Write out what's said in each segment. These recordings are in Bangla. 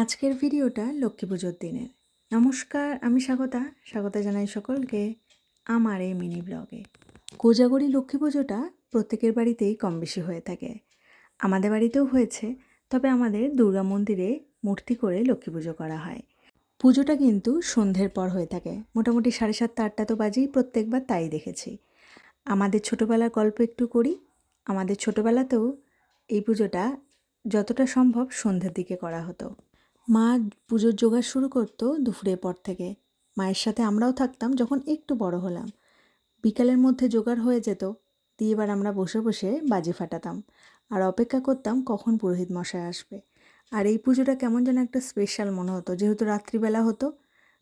আজকের ভিডিওটা লক্ষ্মী পুজোর দিনের। নমস্কার, আমি স্বাগতা। স্বাগতা জানাই সকলকে আমার এই মিনি ব্লগে। কোজাগরি লক্ষ্মী পুজোটা প্রত্যেকের বাড়িতেই কম বেশি হয়ে থাকে। আমাদের বাড়িতেও হয়েছে, তবে আমাদের দুর্গা মন্দিরে মূর্তি করে লক্ষ্মী পুজো করা হয়। পুজোটা কিন্তু সন্ধ্যের পর হয়ে থাকে। মোটামুটি সাড়ে সাতটা, আটটা তো বাজেই প্রত্যেকবার তাই দেখেছি। আমাদের ছোটোবেলার গল্প একটু করি। আমাদের ছোটোবেলাতেও এই পুজোটা যতটা সম্ভব সন্ধ্যের দিকে করা হতো। মা পুজোর জোগাড় শুরু করতো দুপুরের পর থেকে। মায়ের সাথে আমরাও থাকতাম যখন একটু বড় হলাম। বিকালের মধ্যে জোগাড় হয়ে যেত, দিয়ে এবার আমরা বসে বসে বাজি ফাটাতাম। আর অপেক্ষা করতাম কখন পুরোহিত মশাই আসবে। আর এই পুজোটা কেমন যেন একটা স্পেশাল মনে হতো, যেহেতু রাত্রিবেলা হতো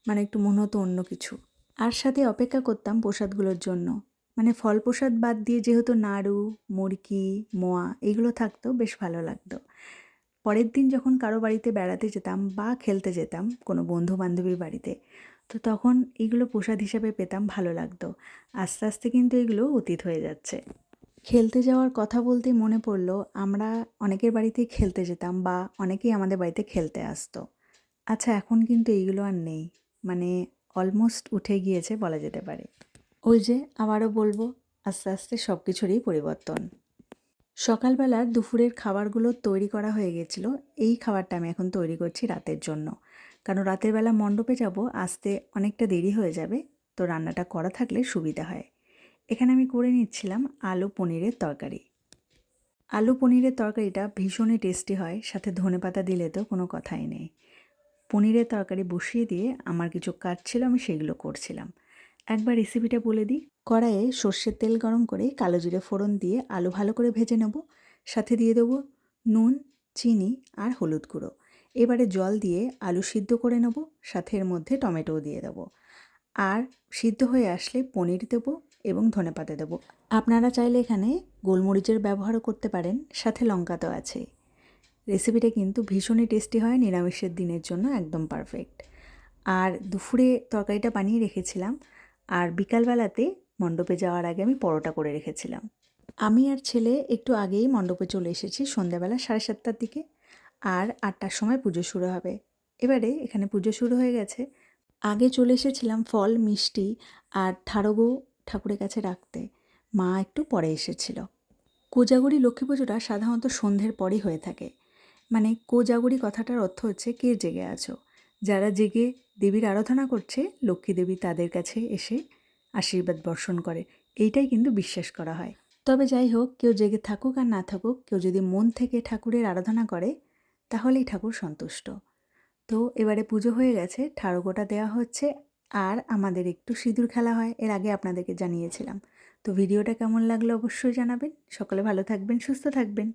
মানে একটু মনে হতো অন্য কিছু। আর সাথে অপেক্ষা করতাম প্রসাদগুলোর জন্য। মানে ফল প্রসাদ বাদ দিয়ে যেহেতু নাড়ু মুড়কি মোয়া, এগুলো থাকতো, বেশ ভালো লাগতো। পরের দিন যখন কারও বাড়িতে বেড়াতে যেতাম বা খেলতে যেতাম কোনো বন্ধু বান্ধবীর বাড়িতে, তো তখন এগুলো প্রসাদ হিসাবে পেতাম, ভালো লাগতো। আস্তে আস্তে কিন্তু এগুলো অতীত হয়ে যাচ্ছে। খেলতে যাওয়ার কথা বলতে মনে পড়ল, আমরা অনেকের বাড়িতেই খেলতে যেতাম বা অনেকেই আমাদের বাড়িতে খেলতে আসতো। আচ্ছা এখন কিন্তু এইগুলো আর নেই। মানে অলমোস্ট উঠে গিয়েছে বলা যেতে পারে। ওই যে, আবারও বলব, আস্তে আস্তে সব কিছুরই পরিবর্তন। সকালবেলা দুপুরের খাবারগুলো তৈরি করা হয়ে গেছিল। এই খাবারটা আমি এখন তৈরি করছি রাতের জন্য। কারণ রাতের বেলা মণ্ডপে যাব, আসতে অনেকটা দেরি হয়ে যাবে, তো রান্নাটা করা থাকলে সুবিধা হয়। এখানে আমি করে নিচ্ছিলাম আলু পনিরের তরকারি। আলু পনিরের তরকারিটা ভীষণই টেস্টি হয়, সাথে ধনে পাতা দিলে তো কোনো কথাই নেই। পনিরের তরকারি বসিয়ে দিয়ে আমার কিছু কাজ ছিল, আমি সেগুলো করছিলাম। একবার রেসিপিটা বলে দিই। কড়াইয়ে সর্ষের তেল গরম করে কালো জিরে ফোড়ন দিয়ে আলু ভালো করে ভেজে নেব। সাথে দিয়ে দেবো নুন, চিনি আর হলুদ গুঁড়ো। এবারে জল দিয়ে আলু সিদ্ধ করে নেব। সাথে এর মধ্যে টমেটোও দিয়ে দেবো। আর সিদ্ধ হয়ে আসলে পনির দেবো এবং ধনে পাতা দেবো। আপনারা চাইলে এখানে গোলমরিচের ব্যবহারও করতে পারেন, সাথে লঙ্কা তো আছেই রেসিপিটা কিন্তু ভীষণই টেস্টি হয়, নিরামিষের দিনের জন্য একদম পারফেক্ট আর দুপুরে তরকারিটা বানিয়ে রেখেছিলাম। আর বিকালবেলাতে মণ্ডপে যাওয়ার আগে আমি পরোটা করে রেখেছিলাম। আমি আর ছেলে একটু আগেই মণ্ডপে চলে এসেছি সন্ধ্যাবেলা সাড়ে সাতটার দিকে আর আটটার সময় পুজো শুরু হবে। এবারে এখানে পুজো শুরু হয়ে গেছে। আগে চলে এসেছিলাম ফল, মিষ্টি আর ঠাড়গো ঠাকুরের কাছে রাখতে। মা একটু পরে এসেছিল। কোজাগরি লক্ষ্মী পুজোটা সাধারণত সন্ধ্যের পরই হয়ে থাকে। মানে কোজাগরি কথাটার অর্থ হচ্ছে কে জেগে আছো? যারা জেগে দেবীর আরাধনা করছে, লক্ষ্মী দেবী তাদের কাছে এসে আশীর্বাদ বর্ষণ করে। এইটাই কিন্তু বিশ্বাস করা হয়। তবে যাই হোক, কেউ জেগে থাকুক আর না থাকুক, কেউ যদি মন থেকে ঠাকুরের আরাধনা করে, তাহলেই ঠাকুর সন্তুষ্ট। তো এবারে পুজো হয়ে গেছে ঠাড়গোটা দেওয়া হচ্ছে, আর আমাদের একটু সিঁদুর খেলা হয়, এর আগে আপনাদেরকে জানিয়েছিলাম। তো ভিডিওটা কেমন লাগল অবশ্যই জানাবেন। সকলে ভালো থাকবেন, সুস্থ থাকবেন।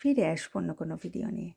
ফিরে আসব অন্য কোনো ভিডিও নিয়ে।